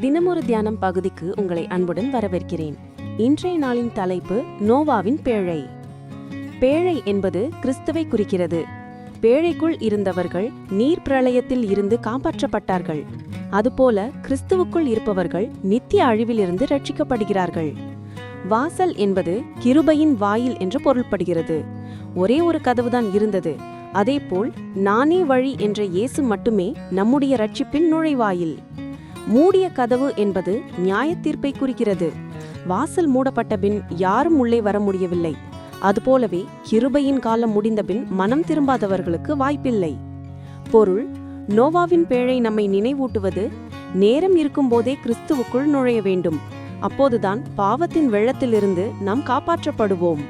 தினமொரு தியானம் பகுதிக்கு உங்களை அன்புடன் வரவேற்கிறேன். இன்றைய நாளின் தலைப்பு நோவாவின் பேழை. பேழை என்பது கிறிஸ்துவை குறிக்கிறது. பேழைக்குள் இருந்தவர்கள் நீர் பிரளயத்தில் இருந்து காப்பாற்றப்பட்டார்கள். அதுபோல கிறிஸ்துவுக்குள் இருப்பவர்கள் நித்திய அழிவிலிருந்து ரட்சிக்கப்படுகிறார்கள். வாசல் என்பது கிருபையின் வாயில் என்று பொருள்படுகிறது. ஒரே ஒரு கதவுதான் இருந்தது. அதேபோல் நானே வழி என்ற இயேசு மட்டுமே நம்முடைய ரட்சிப்பின் நுழைவாயில். மூடிய கதவு என்பது நியாயத்தீர்ப்பை குறிக்கிறது. வாசல் மூடப்பட்ட பின் யாரும் உள்ளே வர முடியவில்லை. அதுபோலவே கிருபையின் காலம் முடிந்தபின் மனம் திரும்பாதவர்களுக்கு வாய்ப்பில்லை. பொருள் நோவாவின் பேழை நம்மை நினைவூட்டுவது நேரம் இருக்கும்போதே கிறிஸ்துவுக்குள் நுழைய வேண்டும். அப்போதுதான் பாவத்தின் வெள்ளத்திலிருந்து நாம் காப்பாற்றப்படுவோம்.